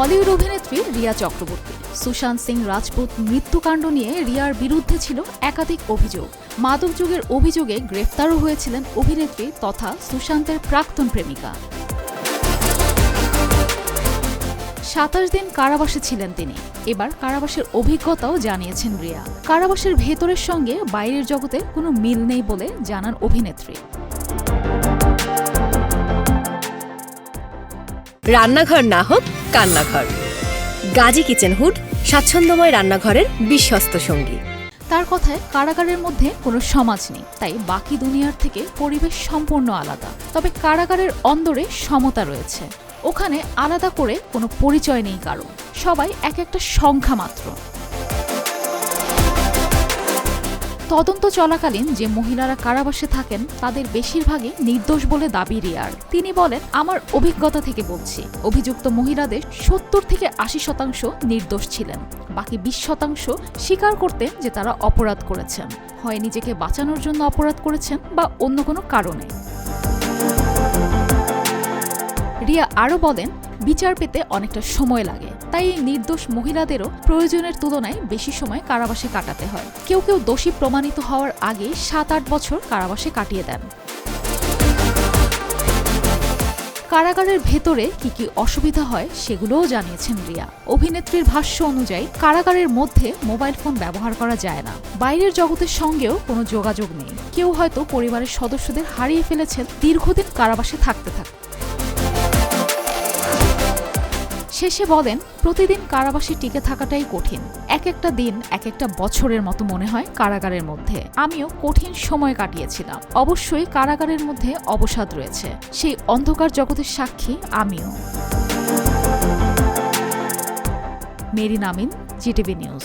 বলিউড অভিনেত্রী রিয়া চক্রবর্তী। সুশান্ত সিং রাজপুত মৃত্যুকাণ্ড নিয়ে রিয়ার বিরুদ্ধে ছিল একাধিক অভিযোগ। মাদক যুগের অভিযোগে গ্রেফতারও হয়েছিলেন অভিনেত্রী তথা সুশান্তের প্রাক্তন প্রেমিকা। সাতাশ দিন কারাবাসে ছিলেন তিনি। এবার কারাবাসের অভিজ্ঞতাও জানিয়েছেন রিয়া। কারাবাসের ভেতরের সঙ্গে বাইরের জগতে কোনো মিল নেই বলে জানান অভিনেত্রী। রান্নাঘর না হোক কান্নাঘর। গাজী কিচেন হুড, স্বাচ্ছন্দ্যময় রান্নাঘরের বিশ্বস্ত সঙ্গী। তার কথায় কারাগারের মধ্যে কোনো সমাজ নেই, তাই বাকি দুনিয়ার থেকে পরিবেশ সম্পূর্ণ আলাদা। তবে কারাগারের অন্দরে সমতা রয়েছে। ওখানে আলাদা করে কোনো পরিচয় নেই কারও। সবাই এক একটা সংখ্যা মাত্র। তদন্ত চলাকালীন যে মহিলারা কারাবাসে থাকেন, তাদের বেশিরভাগই নির্দোষ বলে দাবি রিয়ার। তিনি বলেন, আমার অভিজ্ঞতা থেকে বলছি, অভিযুক্ত মহিলাদের সত্তর থেকে আশি শতাংশ নির্দোষ ছিলেন। বাকি বিশ শতাংশ স্বীকার করতেন যে তারা অপরাধ করেছেন। হয় নিজেকে বাঁচানোর জন্য অপরাধ করেছেন বা অন্য কোনো কারণে। রিয়া আরও বলেন বিচার পেতে অনেকটা সময় লাগে। তাই এই নির্দোষ মহিলাদেরও প্রয়োজনের তুলনায় বেশি সময় কারাবাসে কাটাতে হয়। কেউ কেউ দোষী প্রমাণিত হওয়ার আগে সাত আট বছর কারাবাসে কাটিয়ে দেন। কারাগারের ভেতরে কি কি অসুবিধা হয় সেগুলোও জানিয়েছেন রিয়া। অভিনেত্রীর ভাষ্য অনুযায়ী, কারাগারের মধ্যে মোবাইল ফোন ব্যবহার করা যায় না। বাইরের জগতের সঙ্গেও কোনো যোগাযোগ নেই। কেউ হয়তো পরিবারের সদস্যদের হারিয়ে ফেলেছেন, দীর্ঘদিন কারাবাসে থাকতে থাকতে। শেষে বলেন, প্রতিদিন কারাবাসে টিকে থাকাটাই কঠিন। এক একটা দিন, এক একটা বছরের মতো মনে হয় কারাগারের মধ্যে। আমিও কঠিন সময় কাটিয়েছিলাম। অবশ্যই কারাগারের মধ্যে অবসাদ রয়েছে। সেই অন্ধকার জগতের সাক্ষী আমিও। Marin Amin, GTV news.